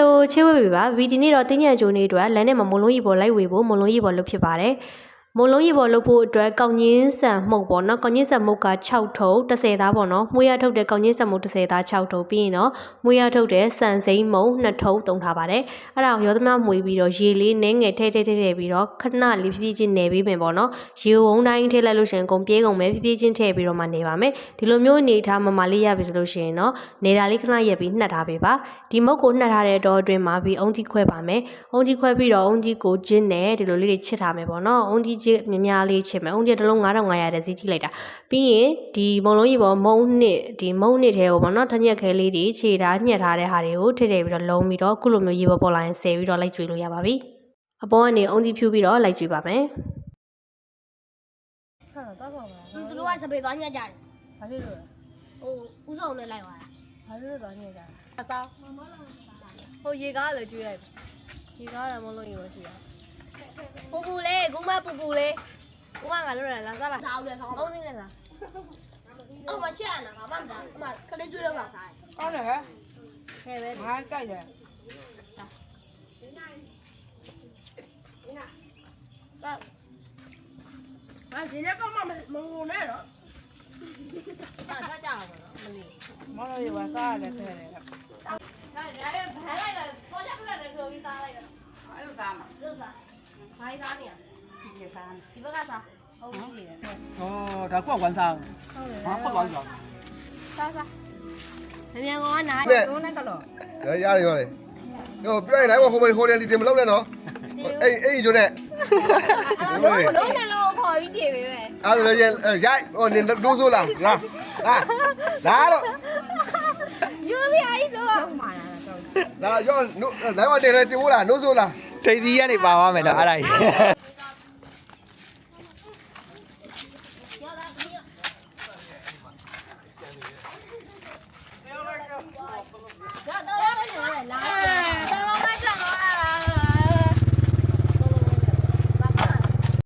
လိုချေဝေပြီပါဗီဒီနေ့တော့တင်းညံကြိုနေအတွက်လမ်းနဲ့မှာမုံလုံးရီပေါ်လိုက်ဝေဖို့မုံလုံးရီပေါ်လုပ်ဖြစ်ပါတယ် မုံလုံးရီပေါ်လုပ်ဖို့အတွက်ကောင်းညင်းဆန်မှုတ်ပေါ့နော်ကောင်းညင်းဆန်မှုတ်က6ထုပ်30သားပေါ့နော်မွေးရထုတ်တဲ့ကောင်းညင်းဆန်မှုတ်30သား6ထုပ်ပြီးရင်တော့မွေးရထုတ်တဲ့ဆန်စိမ့်မုံ2ထုပ်တုံထားပါတယ်အဲ့ဒါကိုရောသမားမွေပြီးတော့ရေလေးနည်းငယ်ထဲထဲထဲထဲပြီးတော့ခဏလေးဖြည်းဖြည်းချင်းနေပြီးမယ်ပေါ့နော်ရေဝုံတိုင်းထည့်လိုက်လို့ရှရင်ကုန်ပြေးကုန်မယ်ဖြည်းဖြည်းချင်းထည့်ပြီးတော့မှနေပါမယ်ဒီလိုမျိုးအနေထားမမလေးရပြီဆိုလို့ရှိရင်တော့နေတာလေးခဏရက်ပြီးနှက်ထားပေးပါဒီမုတ်ကိုနှက်ထားတဲ့တော့အတွင်းမှာပြီးအုံကြီးခွဲပါမယ်အုံကြီးခွဲပြီးတော့အုံကြီးကိုဂျင်းနဲ့ဒီလိုလေးတွေချစ်ထားမယ်ပေါ့နော်အုံကြီးချစ်များများလေးချစ်မယ်အုံကြီးတစ်လုံး9500တဲ့ဈေးကြည့်လိုက်တာပြီးရင်ဒီမုံလုံးကြီးပေါ်မုံနှစ်ဒီမုံနှစ်ထဲကိုပေါ့နော်ထညက်ခဲလေးတွေခြေထားညှက်ထားတဲ့ဟာတွေကိုထည့်ထည့်ပြီးတော့လုံးပြီးတော့ခုလိုမျိုးရေပေါ်ပေါ်လာရင်ဆယ်ပြီးတော့လိုက်ကျွေးလို့ရပါပြီအပေါ်ကနေအုံကြီးဖြူပြီးတော့လိုက်ကျွေးပါမယ်ဟာတော့ပါပါသူတို့ကစပယ်သွားညက်ကြတယ်ဘာဖြစ်လို့ဟိုဥဆောင်နဲ့လိုက်သွားတာဘာဖြစ်လို့တော့ညစ်ကြအစားဟိုရေကားလည်းကျွေးလိုက်ရေကားလည်းမလုံးရေမရှိရ ပူပူလေးကုမပူပူလေးကုမကလွတ်ရလားစားလားစားဦးလေစားအုံးနေနဲ့လားအော်မချက်ရနာကမှမစားအမခလေးကျွေးတော့ကစားဟုတ်တယ်ခဲပဲငါကြိုက်တယ်အာဒီနေ့ကမှမငုံနဲ့တော့စားထွက်ကြအောင်နော်မလီမလို့ရပါစားရတယ်ခဲတယ်ဒါဒါလည်းဘယ်လိုက်လဲတော့ချက်ပြတယ်ဆိုပြီးစားလိုက်တယ်အဲ့လိုစားမှာလို့စား ဘာစားနေရ ဒီစား ဒီဘက်ကစားအုံးကြီးနေတယ် 哦，这过关စား ဟုတ်တယ် ဟာပတ်သွားကြ စားစားမမြန်ကောင်ကနား နဲ့ တော့နဲ့တော့ ရရတယ်ရတယ်ဟိုပြိုင်လိုက်ဟိုဟိုဟိုတယ်ဒီတင်မလုပ်နဲ့နော်အေးအေးဂျိုနဲ့ လုံးနဲ့လုံးခေါ်ပြီးတည်ပေးပဲ အဲ့ဒါလည်းရိုက်ဟိုနေဒိုးဆိုလားလာလာလာတော့ ယူစရာကြီးလို့ မှာလာတော့ လာရောနိုးလိုင်းမတင်လဲတင်ဖို့လားနိုးဆိုလား တိတ်စီကနေပါသွားမယ်တော့အဲ့ဒါကြီး